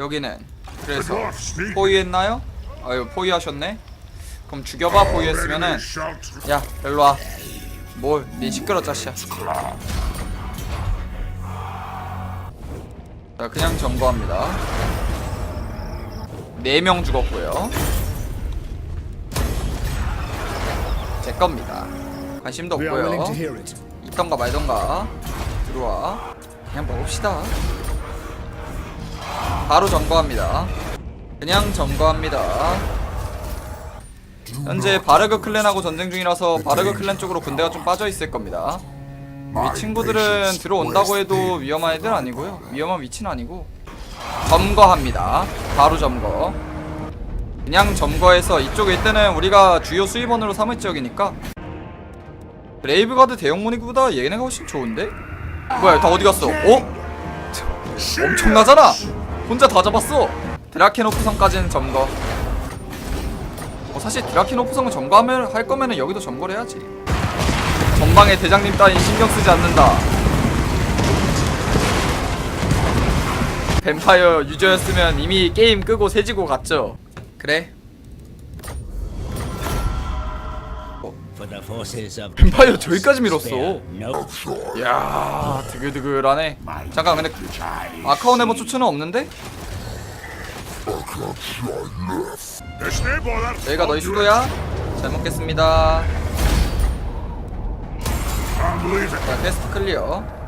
여기는. 그래서 포위했나요? 아유 포위하셨네. 그럼 죽여봐 포위했으면은. 야 일로와. 뭘니 시끄러 짜시야 자 그냥 점거합니다. 4명 죽었고요. 제 겁니다. 관심도 없고요. 있던가 말던가. 들어와. 그냥 먹읍시다 바로 점거합니다. 그냥 점거합니다. 현재 바르그 클랜하고 전쟁 중이라서 바르그 클랜 쪽으로 군대가 좀 빠져 있을 겁니다. 이 친구들은 들어온다고 해도 위험한 애들 아니고요. 위험한 위치는 아니고 점거합니다. 바로 점거. 그냥 점거해서 이쪽 일대는 우리가 주요 수입원으로 삼을 지역이니까 브레이브가드 대형 모니그보다 얘네가 훨씬 좋은데? 뭐야 다 어디 갔어? 어? 엄청나잖아 혼자 다 잡았어. 드라케노프성까지는 점거. 어, 사실 드라케노프성을 점거하면 할 거면은 여기도 점거를 해야지. 전방에 대장님 따윈 신경 쓰지 않는다. 뱀파이어 유저였으면 이미 게임 끄고 세지고 갔죠. 그래 뱀파이어 저기까지 밀었어 이야 드글드글하네 잠깐 근데 아카온 에버 초츠는 없는데? 여기가 너희 수도야? 잘 먹겠습니다 자 퀘스트 클리어